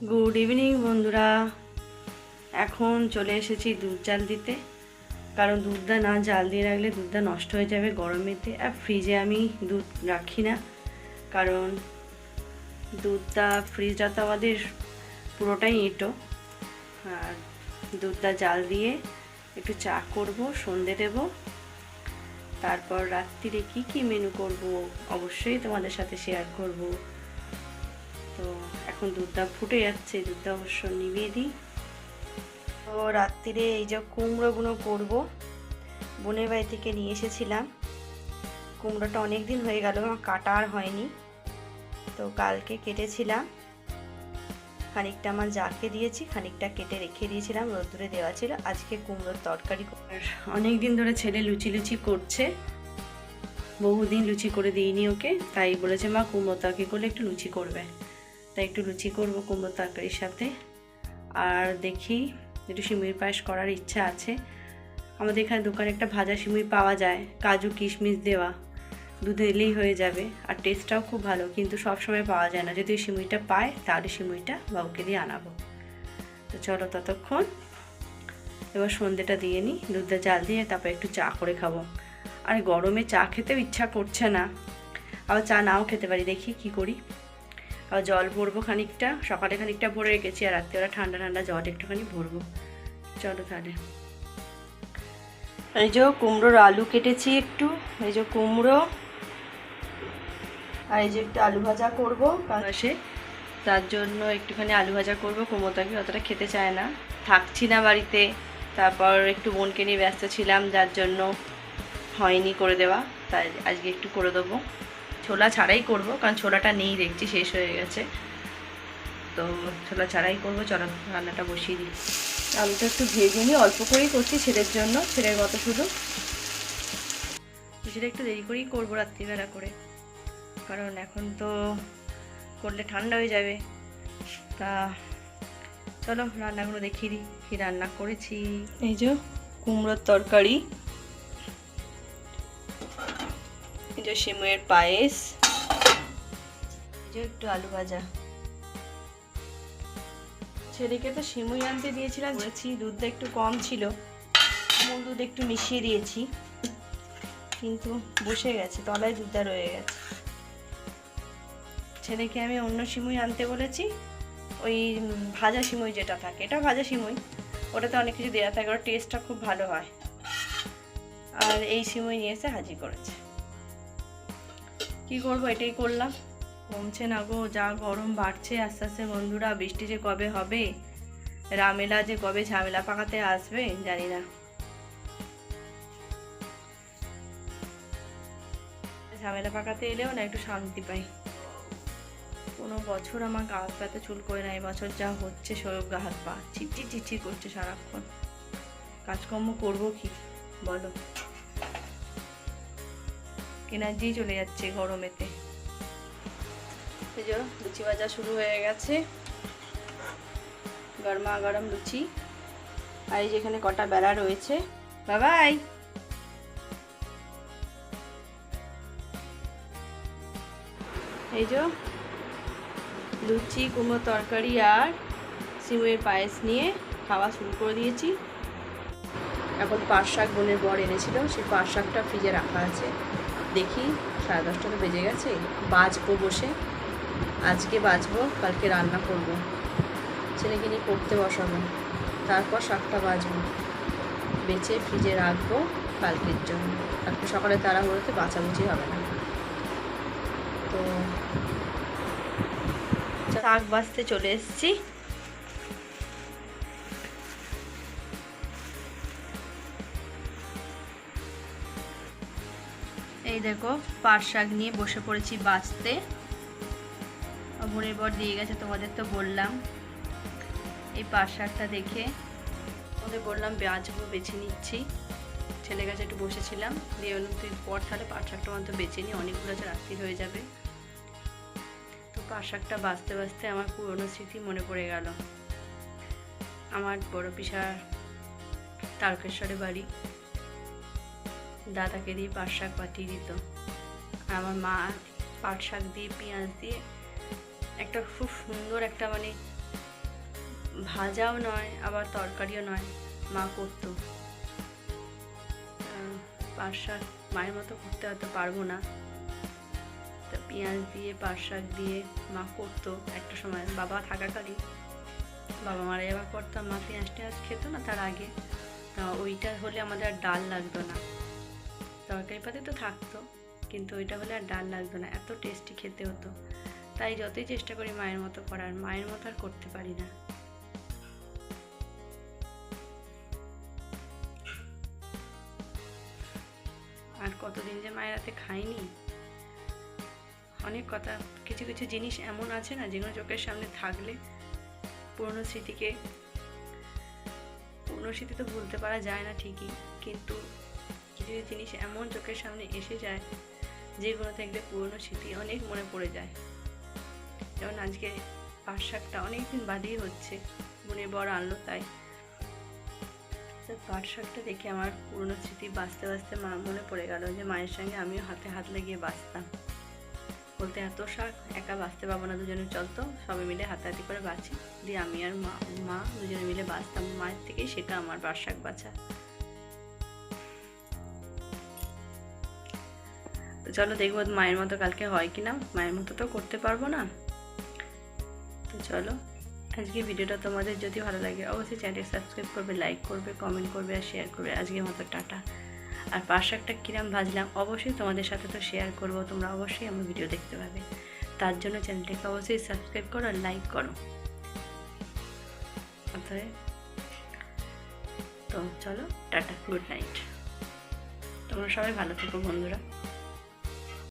Good evening বন্ধুরা। এখন চলে এসেছি দুধ জাল দিতে। কারণ দুধটা না জাল দিয়ে রাখলে দুধটা নষ্ট হয়ে যাবে গরমেতে। আর ফ্রিজে আমি দুধ রাখি না। কারণ দুধটা ফ্রিজটা তো আমাদের পুরোটাই এঁটো। আর দুধটা জাল দিয়ে একটু চা করব, সন্ধে দেব। তারপর রাত্রিরে কি কি মেনু করব অবশ্যই তোমাদের সাথে শেয়ার করব। তো এখন দুধটা ফুটে যাচ্ছে, দুধটা অবশ্য নিভিয়ে দিই। তো রাত্রিরে এই যে কুমড়োগুলো করব, বোনের বাড়ি থেকে নিয়ে এসেছিলাম। কুমড়োটা অনেক দিন হয়ে গেল, আমার কাটা আর হয়নি। তো কালকে কেটেছিলাম। খানিকটা আমার জাকে দিয়েছি, খানিকটা কেটে রেখে দিয়েছিলাম রোদ্দুরে দেওয়া ছিল। আজকে কুমড়োর তরকারি অনেক দিন ধরে ছেলে লুচি লুচি করছে। বহুদিন লুচি করে দিইনি ওকে, তাই বলেছে মা কুমড়ো তরকারি করলে একটু লুচি করবে। তাই একটু লুচি করব কুমড়ো তরকারির সাথে। আর দেখি, একটু সিমুই পায়েস করার ইচ্ছা আছে। আমাদের এখানে দোকানে একটা ভাজা সিমুই পাওয়া যায়, কাজু, কিশমিশ দেওয়া। দুধে এলেই হয়ে যাবে। আর টেস্টটাও খুব ভালো, কিন্তু সব সময় পাওয়া যায় না। যদি ওই সিমুইটা পায়, তাহলে সিমুইটা বাবুকে দিয়ে আনাবো। তো চলো ততক্ষণ। এবার সন্ধেটা দিয়ে নিই দুধটা জাল দিয়ে তারপর একটু চা করে খাব। আর গরমে চা খেতেও ইচ্ছা করছে না। আবার চা নাও খেতে পারি, দেখি কি করি। জল ভরবো খানিকটা, সকালে খানিকটা ভরে রেখেছি আর রাত্রিবেলা ঠান্ডা ঠান্ডা জল একটুখানি ভরবো। চলো তাহলে। এই যে কুমড়োর আলু কেটেছি একটু, এই যে কুমড়ো, আর এই যে একটু আলু ভাজা করব। সে তার জন্য একটুখানি আলু ভাজা করব কুমড়োটাকে অতটা খেতে চায় না। থাকছি না বাড়িতে, তারপর একটু বোনকে নিয়ে ব্যস্ত ছিলাম, যার জন্য হয়নি করে দেওয়া, তাই আজকে একটু করে দেবো। ছোলা ছাড়াই করব, কারণ ছোলাটা নেই, দেখছি শেষ হয়ে গেছে। তো ছোলা ছাড়াই করব, চলো রান্নাটা বসিয়ে দিই। আলুটা একটু ভেজে নিই, অল্প করেই করছি ছেলের জন্য, ছেলের মতো শুধু। সেটা একটু দেরি করেই করব রাত্রিবেলা করে, কারণ এখন তো করলে ঠান্ডা হয়ে যাবে। তা চলো রান্নাগুলো দেখিয়ে দিই, কী রান্না করেছি। এই যে কুমড়োর তরকারি। যে সিমের পায়েস। একটু আলু ভাজা। ছেলেকে তো সিমুই আনতে দিয়েছিলাম বলেছি দুধটা একটু কম ছিল। মূল দুধ একটু মিশিয়ে দিয়েছি। কিন্তু বসে গেছে, তলায় দুধটা রয়ে গেছে। ছেলেকে আমি অন্য সিমুই আনতে বলেছি, ওই ভাজা সিমুই যেটা থাকে। এটা ভাজা সিমুই ওটাতে অনেক কিছু দেওয়া থাকে, ওর টেস্টটা খুব ভালো হয়। আর এই সিমুই নিয়ে এসে হাজির করেছে। কি করব, এটাই করলাম। কমছে না গো, যা গরম বাড়ছে, আস্তে আস্তে বন্ধুরা, বৃষ্টি যে কবে হবে? রামেলা যে কবে ঝামেলা পাকাতে আসবে, জানি না। ঝামেলা পাকাতে এলেও না একটু শান্তি পাই। কোনো বছর আমার গা হাত পাতে চুল করে না বছর যা হচ্ছে, সব গা হাত পা চিটচিট চিটচিট করছে সারাক্ষণ। কাজকর্ম করব কি? বলো। এনার্জি চলে যাচ্ছে গরমেতে। লুচি ভাজা শুরু হয়ে গেছে। গরমা গরম লুচি। আর এই যেখানে কটা বেলা রয়েছে। বাবাই! এই যে লুচি, কুমড়ো তরকারি আর সিমের পায়েস নিয়ে খাওয়া শুরু করে দিয়েছি। এখন পাট শাক বোনের বর এনেছিল, সেই পাট শাকটা ফ্রিজে রাখা আছে। দেখি, সাড়ে দশটা তো বেজে গেছে, বাজবো বসে। আজকে বাজবো, কালকে রান্না করব। ছেলেকে নিয়ে পড়তে বসাবো। তারপর শাকটা বাজবো। বেছে ফ্রিজে রাখব কালকের জন্য। কালকে সকালে তাড়াহুড়োতে বাঁচাবুচি হবে না। তো, শাক বাজতে চলে এসেছি। এই দেখো, পাট শাক নিয়ে বসে পড়েছি বাঁচতে। বোনের বর দিয়ে গেছে, তোমাদের তো বললাম। এই পাট শাকটা দেখে ওদের বললাম বাঁচবো বেছে নিচ্ছি। ছেলে কাছে একটু বসেছিলাম, দিয়ে বললাম, তুই পর তাহলে পাট শাকটা অন্তত বেছে নিই অনেকগুলো আছে, রাত্রি হয়ে যাবে। তো পাট শাকটা বাঁচতে বাঁচতে আমার পুরনো স্মৃতি মনে পড়ে গেল। আমার বড় পিসার তারকেশ্বরে বাড়ি। দাদাকে দিয়ে পাট শাক পাঠিয়ে দিত। আমার মা পাট শাক দিয়ে পেঁয়াজ দিয়ে একটা খুব সুন্দর একটা মানে ভাজাও নয়, আবার তরকারিও নয়, মা করতো। পাট শাক মায়ের মতো করতে হয়তো পারব না। তা পেঁয়াজ দিয়ে পাট শাক দিয়ে মা করতো একটা সময়। বাবা থাকাকালীন বাবা মারা যাওয়ার পর তো মা পেঁয়াজ টেঁয়াজ খেত না তার আগে। ওইটা হলে আমাদের আর ডাল লাগতো না। তরকারি পাতে তো থাকতো, কিন্তু ওইটা হলে আর ডাল লাগতো না, এত টেস্টি খেতে হতো। তাই যতই চেষ্টা করি মায়ের মতো করার, মায়ের মতো আর করতে পারি না। আর কতদিন যে মায়ের হাতে খাইনি? অনেক কথা, কিছু কিছু জিনিস এমন আছে না, যেগুলো চোখের সামনে থাকলে পুরনো স্মৃতিকে, পুরনো স্মৃতি তো ভুলতে পারা যায় না ঠিকই, কিন্তু কিছু জিনিস এমন চোখের সামনে এসে যায়, যেগুলো দেখলে পুরনো স্মৃতি অনেক মনে পড়ে যায়। যেমন আজকে পাট শাকটা অনেকদিন বাদেই হচ্ছে মনে বড় আনলো তাই। তো দেখে আমার পুরনো স্মৃতি বাঁচতে বাঁচতে মা মনে পড়ে গেল যে মায়ের সঙ্গে আমিও হাতে হাত লাগিয়ে বাঁচতাম। বলতে, এত শাক, একা বাঁচতে পারব না দুজনে চলতো সবাই মিলে হাতাহাতি করে বাঁচি। দিয়ে আমি আর মা মা দুজনে মিলে বাঁচতাম। মায়ের থেকেই শেখা আমার শাক বাছা চলো দেখব মায়ের মতো কালকে হয় কি না মায়ের মতো তো করতে পারব না। তো চলো আজকে ভিডিওটা তোমাদের যদি ভালো লাগে, অবশ্যই চ্যানেলটি সাবস্ক্রাইব করবে লাইক করবে কমেন্ট করবে আর শেয়ার করবে। আজকের মতো টাটা। আর পাট শাকটা কিরাম ভাজলাম, অবশ্যই তোমাদের সাথে তো শেয়ার করব, তোমরা অবশ্যই আমার ভিডিও দেখতে পাবে। তার জন্য চ্যানেলটাকে অবশ্যই সাবস্ক্রাইব করো আর লাইক করো। তো চলো, টাটা গুড নাইট তোমরা সবাই ভালো থেকো বন্ধুরা।